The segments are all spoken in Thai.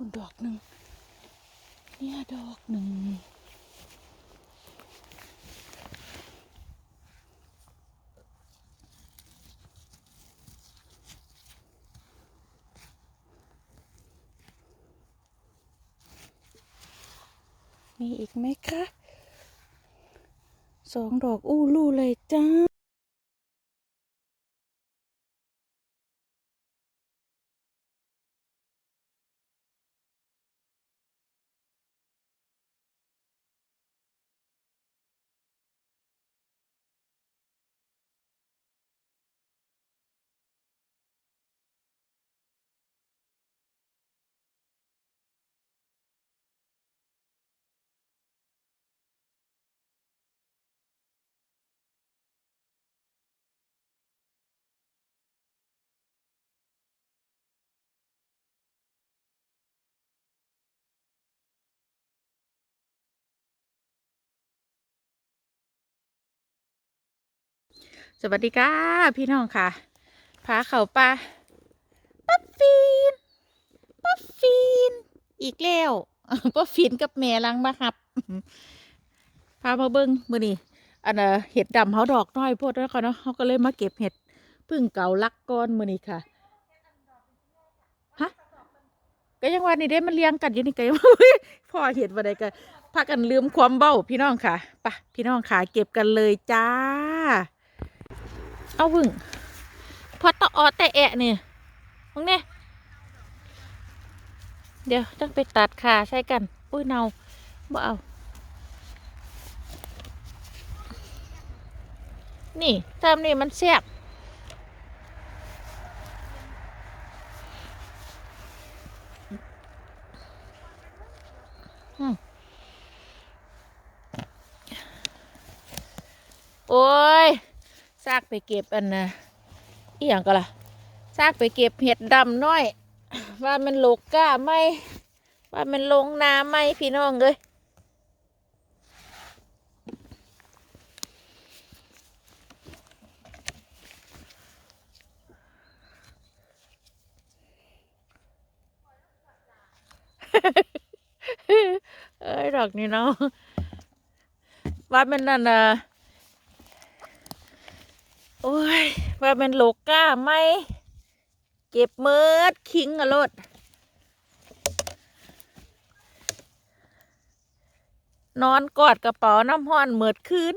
ุ่นดอกหนึ่งเนี่ยดอกหนึ่งมีอีกไหมคะสองดอกอู้ลู่เลย สวัสดีค่ะพี่น้องค่ะพาเขาปลาป๊บฟีนป๊บฟีน อีกแล้วป๊บฟีนกับแม่ลังมาครับพามาเบิ้งมือนี่อันน่ะเห็ดดำเขาดอกน้อยโพดแล้วค่ะเนาะเขาก็เลยมาเก็บเห็ดพึ่งเก่าลักก้อนมือนี่ค่ะฮะก็ยังวันนี้ได้มันเลี้ยงกันอยู่นี่ก็ยังพ่อเห็ดวันใดกันพากันลืมความเบ้าพี่น้องค่ะปะพี่น้องค่ะเก็บกันเลยจ้า เอาวึ่งพอตะออแต่แอะเนี่ยมึงเนี่ยเดี๋ยวต้องไปตัดขาใช่กัน อุ้ยเนาบ่เอา นี่ทำนี่มันแซ่บโอ้ยากไปเก็บอันนะอีหยังก็ล่ะซากไปเก็บเห็ดดำน้อย ว่ามันโลกก้าไหมว่ามันลงน้ำไหมพี่น้องเลยเอ้ยดอกนี่เนาะว่ามันนั่นน่ะ โอ้ย ว่าเป็นโลก้าไหมเก็บเมิดคิงอะรถนอนกอดกระเป๋าน้ำห้อนเมิดคืน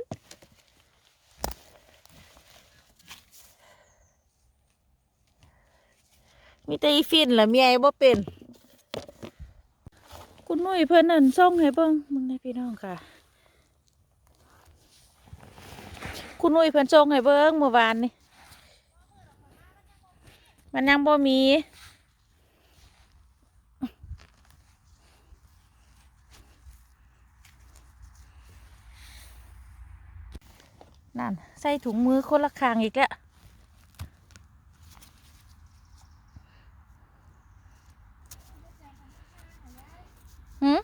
มีแต่อีฟินละเมียบ่เป็น คุณนุ้ยเพื่อนนั่นส่งให้เบิ่งมึงในพี่น้องค่ะ คุณนุ้ยเพิ่อนส่งให้เบิ่งเมื่อวานนี่ มันยังบ่มี นั่น ใส่ถุงมือคนละคางอีกแล้วหืม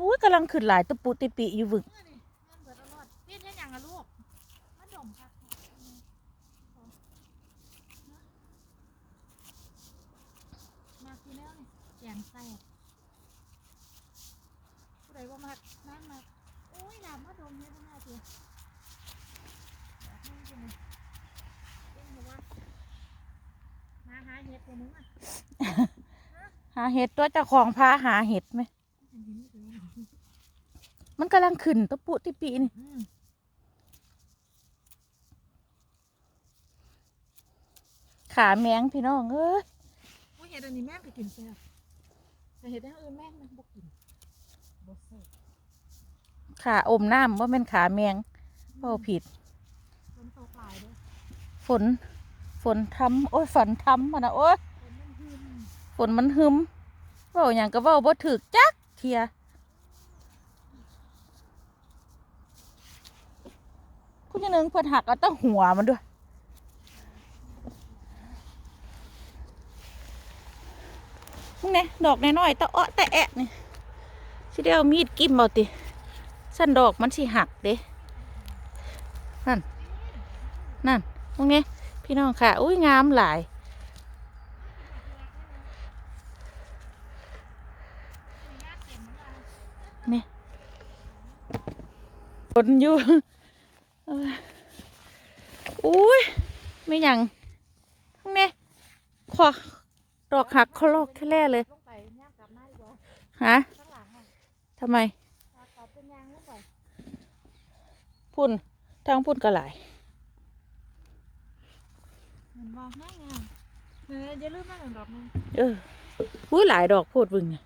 อุ้ยกำลังขึ้นหลายตะปุติปิอยู่วึกพี่เล่นอย่างอะลูกมาดมครับมากินแล้วนี่แกงแซ่บผู้ใดว่ามานั่งมาโอ้ยหลามมาดมเนี่ยต้องมาเถอะนี่เป็นไงเป็นไงวะมาหาเห็ดตัวมึงอะหาเห็ดตัวเจ้าของพาหาเห็ดไหม มันกำลังขึ้นตะปุติปินี่อืมขาแมงพี่น้องเอ้ยโอ้ยเห็ดอันนี้แม่งไปกินแซ่บแต่เห็ดอย่างอื่นแม่งมันบ่กินบ่แซ่บขาอมน้ำว่าเป็นขาแมงเป้าผิด ฝนตกหลายเด้อฝน ฝนทำโอ้ยฝนทำมันนะโอ้ยฝนมันหึมฝนมันหึมเว้าอย่างก็เว้าบ่ถึกจักเทีย คุณยังนึงเพิ่นหักเอาตั้งหัวมันด้วย มึงเนี่ยดอกน้อยๆตะเอ้อแต่แอะนี่สิได้เอามีดกิมเอาติสั้นดอกมันสิหักเด้นั่น นั่นตรงนี้พี่น้องค่ะ อุ้ยงามหลายนี่ฝนอยู่ อ้ยอุ้ยไม่หยังตรงนี้ขวาดอกหักคลอกแค่แล่เลยลงไปย่างกลับมาดีกว่าฮะข้างหลังอะทำไมขากลับเป็นยางลงไปพุ่นทางพุ่นก็หลายเห็นบ่ง่ายงามเนี่ยอย่าลืมมาหนึ่งดอกหนึงเอออุ้ยหลายดอกโพูดบึงเนี่ย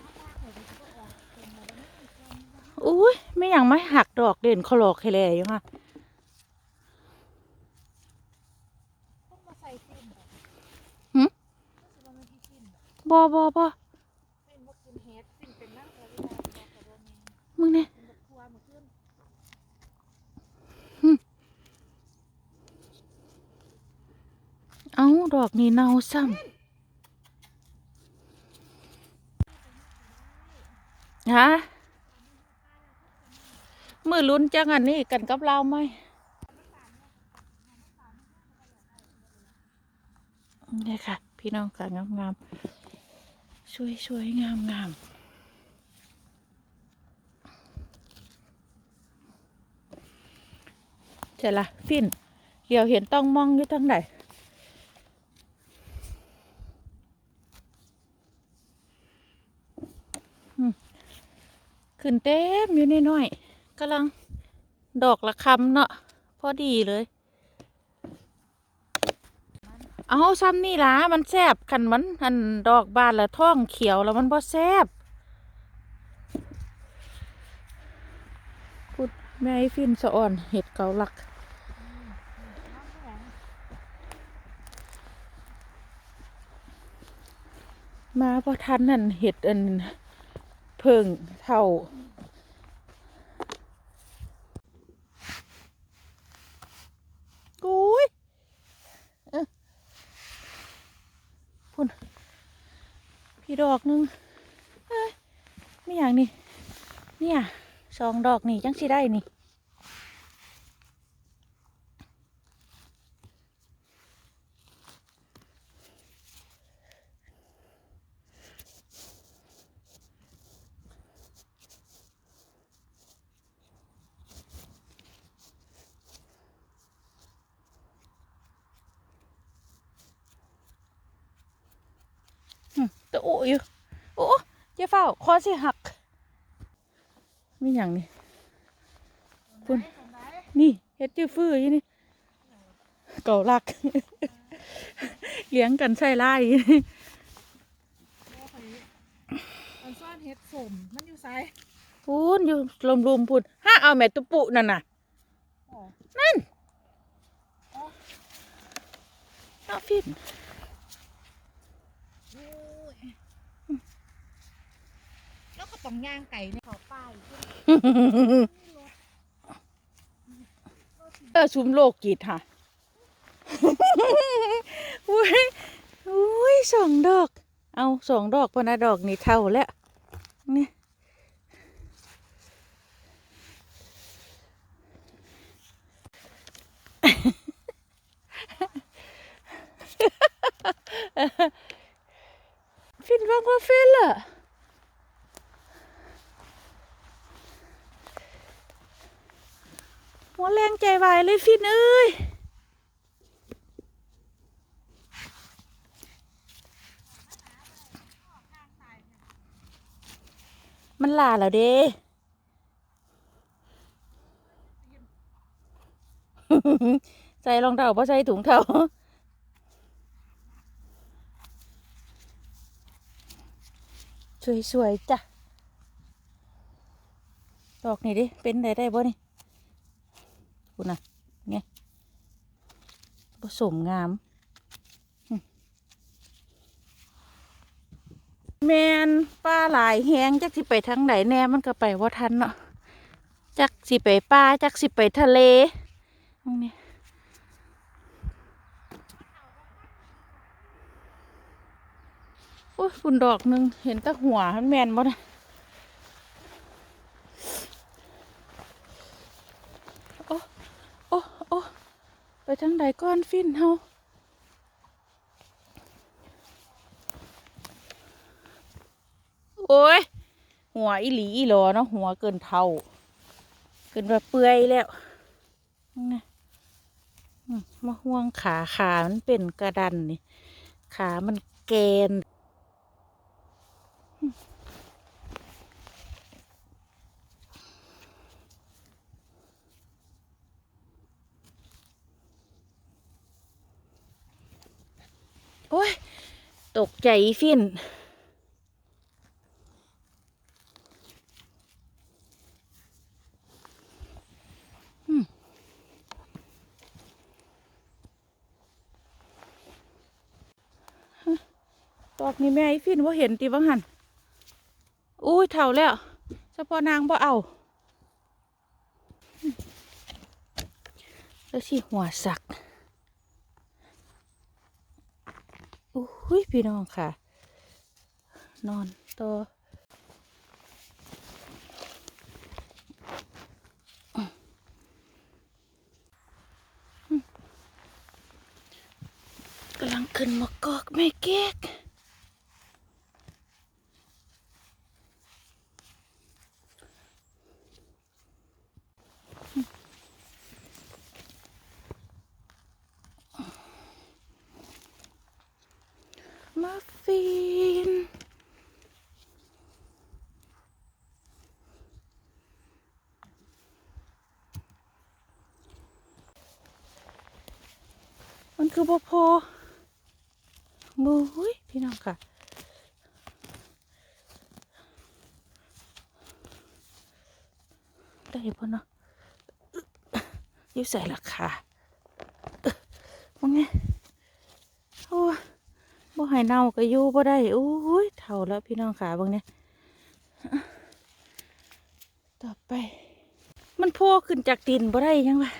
ถ้าเกิดมันก็ออกเป็นอะไรไม่มีความ อุ้ยไม่อย่างไม่หักดอกเด่นคลอกแค่แล่อยู่ค่ะต้องบบหึรู้สึกว่ามันมีฟิล์มแบอบอบอฟิล์มว่ากินเฮดฟิล์มเป็นนั่งตัวเวลาบอกกับโดนเองมึงเนี่ยเป็นแบบทัวร์มาขึ้นเอาดอกนี่เน่าซ้ำฮะ มือลุ้นจังอันนี้กันกับเราไหมนี่ค่ะ พี่น้องค่ะงามงามๆช่วยช่วยงามงามเจละฟินเดี๋ยวเห็นต้องมองอยู่ทางไหนขึ้นเต็มอยู่นี่น้อย กำลังดอกละคำเนาะพอดีเลย เอาซ้ำนี่ล่ะมันแซบกันมันอันดอกบานละท้องเขียวแล้วมันบ่แซบพูดแม่ไอ้ฟินสะอ่อนเห็ดเกาลักมาพอทันนั่นเห็ดอันเพิ่งเท่า กุ้ยพุ่นพี่ดอกหนึงไม่อย่างนี่เนี่ยสองดอกนี่จังสิได้นี่ ตัวโอ้อยู่โอ้เจ้าเฝ้าคอสิหักมีอย่างนี่คุณไหนของไหนนี่เฮ็ดจื้อฟื้ออยู่นี่เก่าลักเลี้ยงกันใส่ไล่โอ้ยอันซ่อนเห็ดสมมันอยู่ไซพูนอยู่ลมรุมๆพูนห้าเอาแม่ตุปุนั่นน่ะอ๋อนั่นเอาฟิน โอ้ยแล้วก็ ต้องย่างไก่ในเขาป้ายเออชุมโลกกีดค่ะอุ้ยอุ้ยสองดอก เอาสองดอกพนะดอกนี่เท่าแล้วนี่ฟินฟังว่าฟินล่ะหัว แรงใจวายเลยฟินเอ้ยมันลาแล้วเด้ใส่รองเท้าเพราะใส่ถุงเท้าสวยๆจ้ะดอกนี่ดิ เป็นได้ได้บ่นี่ คุณน่ะไงผสมงามอืมแมนป้าหลายแหงจักสิไปทางไหนแน่มันก็ไปว่าทันเนาะจักสิไปป้าจักสิไปทะเลตรงนี้โอ้ยคุณดอกหนึ่งเห็นตะหัวมันแมนบ่นะ ทางใดก้อนฟินเฮาโอ้ย หัวอีหลีอีหลอเนาะหัวเกินเท่า เกินแบบเปื่อยแล้วนี่อืมมาห่วงขาขามันเป็นกระดันนี่ ขามันแกน โอ้ย ตก ใจฟินตอกนี่แม่อีฟินว่าเห็นตีบังหันอุ้ยเท่าแล้วเฉพาะนางบ่เอาแล้วสิหัวสัก อุ้ย พี่น้องค่ะ นอนต่อมกำลังขึ้นมากอกแม่เก๊กมาฟิน มัน คือบ่พอบูยพี่น้องค่ะ ได้พ่เนาะอึ๊ะอยู่ใส่ราคาว่าไงโอ้ยบ่หายเน่าก็อยู่บ่ได้โอ้ยเท่าแล้วพี่น้องค่ะบางเนี่ยต่อไป มันโผล่ขึ้นจากดินบ่ได้ยังวะ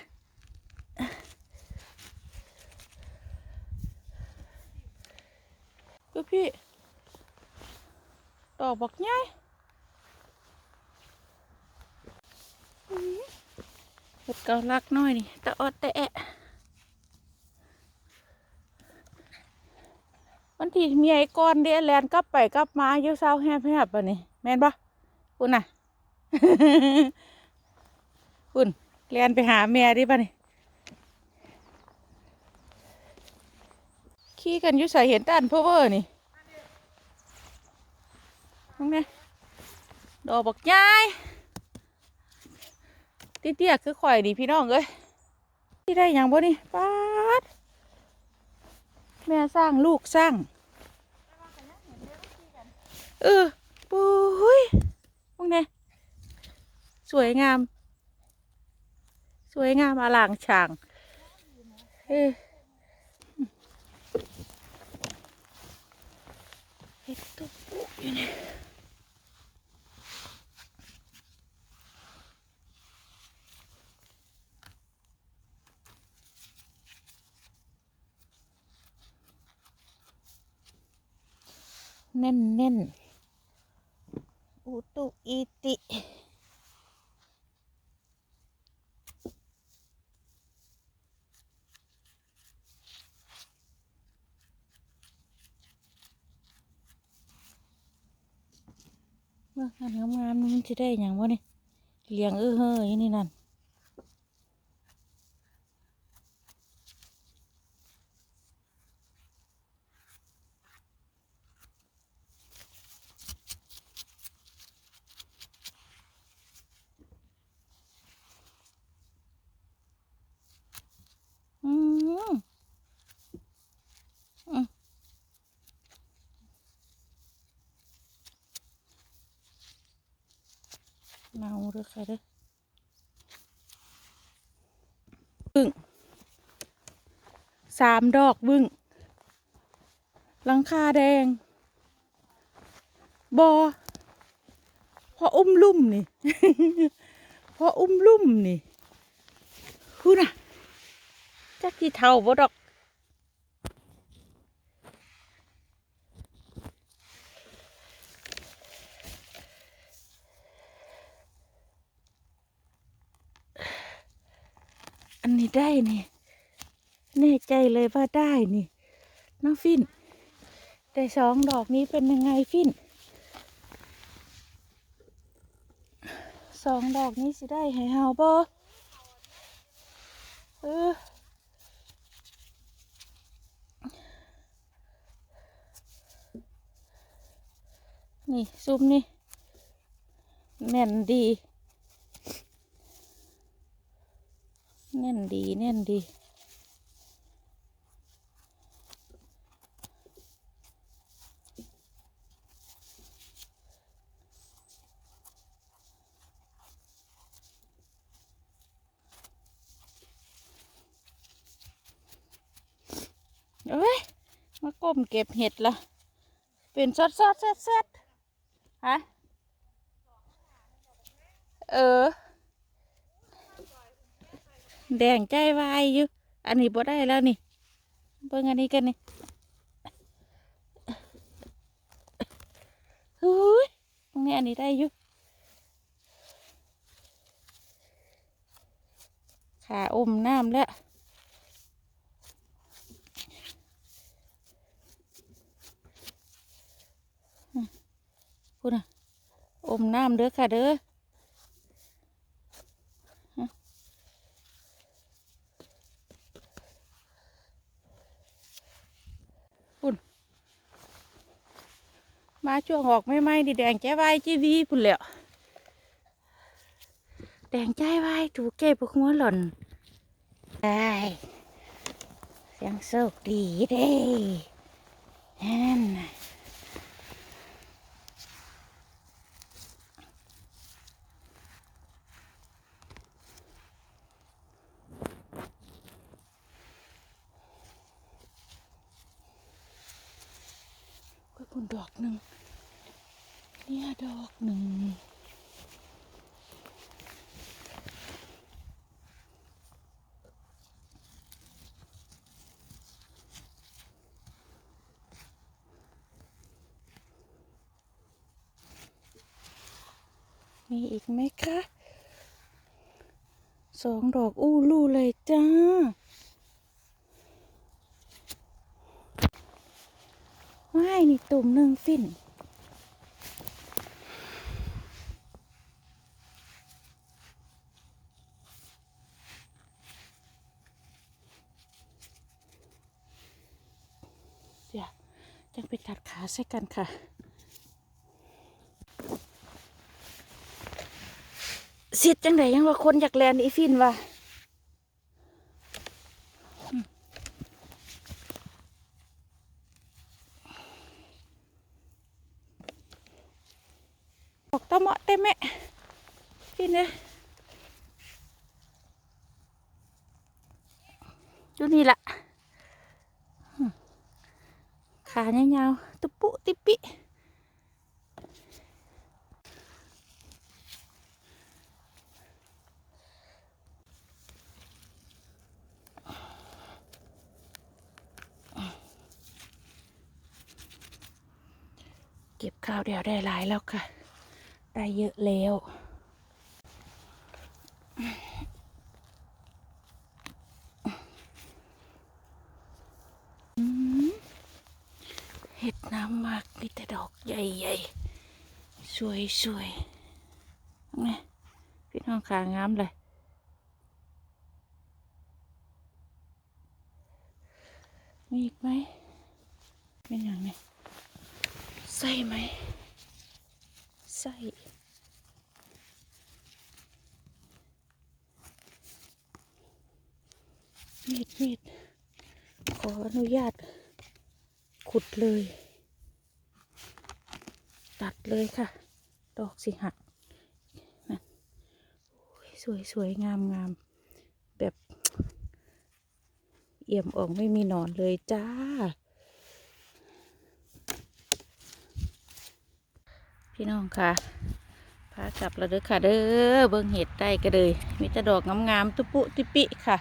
พี่พี่ ดอกบักใหญ่เห็ดเกาลักน้อยนี่ตะออดแตะวันที่เมียไอ้ก้อนเดแลนกลับไปกลับมาเยอะเศร้าแฮบแฮบปะนี่แม่นปะคุณน่ะคุณแลนไปหาเมียดิปะนี่ ขี่กันอยู่ใส่เห็นด้านเพเวอร์นี่ตรงนี้ดอกบักยายเตี้ยๆคือข่อยดีพี่น้องเอ้ยที่ได้หยังบ่นี่ป๊าดแม่สร้างลูกสร้างเออปุ้ยพวกนี้สวยงาม สวยงามอลางช่างเออ เห็ดตัวปุ๊อยู่เนี่ยแน่นแน่นอุตุอีติเมื่องาน ที่ได้อย่างวะนี่เลี้ยงเออเฮ้ยนี่นั่น อืมอืม เมาเด้อค่ะเด้อบึ้งสามดอกบึ้งหลังคาแดง บอพออุ้มลุ่มนี่ พออุ้มลุ่มนี่พูดน่ะจักที่เท่าบ่ดอก ได้นี่แน่ใจเลยว่าได้นี่ น้องฟินแต่สองดอกนี้เป็นยังไงฟินสองดอกนี้สิได้ให้เฮาบ่เออนี่ ซุมนี่แน่นดีแน่น ดีแน่นดี เอ้ย มาก้มเก็บเห็ดละเป็นซอดซอดเซตเซตฮะ เออ แดงใจวายอยู่ อันนี้บ่ได้แล้วนี่เบิ่งอันนี้กันนี่เฮ้ยตรงนี้อันนี้ได้อยู่ขาอมน้ำแล้วพูดนะอมน้ำเด้อค่ะเด้อฮะพูด มาช่วงออกไม่ไหมดิแดงใจไว้จีวีปุ่นแหล้วแดงใจไว้ถูกเก็บพวกหัวหล่นได้เสียงโชคดีเด้แน่นน่ะ ก็คุณดอกหนึ่งเนี่ย ดอกหนึ่งมีอีกไหมคะสองดอกอู้ลู่เลยจ้าไม่นี่ตุ่มหนึ่งฟิ่นเดี๋ยวจังไปตัดขา ใช่กันค่ะเสียดจังไดยังว่าคนอยากแลนอีฟินว่ะออกตะเหมาะเต้แม่ฟินเลยดูนี่ละอืมขายาวๆตุปุติปิ เก็บข้าวเดียวได้หลายแล้วค่ะ ได้เยอะแล้วเห็ดน้ำมากมีแต่ดอกใหญ่ๆ สวยๆนี่พี่น้องขางามเลย มีอีกไหมเป็นอย่างนี้ ใส่ไหม ใส่ มีดมีดขออนุญาต ขุดเลย ตัดเลยค่ะ ดอกสิหักนั่นสวยสวยงามงามแบบเอี่ยมอ่องไม่มีหนอนเลยจ้า พี่น้องค่ะพากลับแล้วเด้อค่ะเด้อเบิ่งเห็ดได้ก็เลยมีแต่ดอกงามๆตุปุติปิค่ะ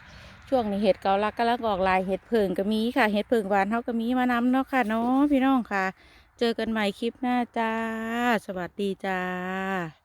ช่วงนี้เห็ดเกาลักกำลังออกลายเห็ดเพิงก็มีค่ะ เห็ดเพิงหวานเท่าก็มีมานำเนาะค่ะเนาะพี่น้องค่ะ เจอกันใหม่คลิปหน้าจ้า สวัสดีจ้า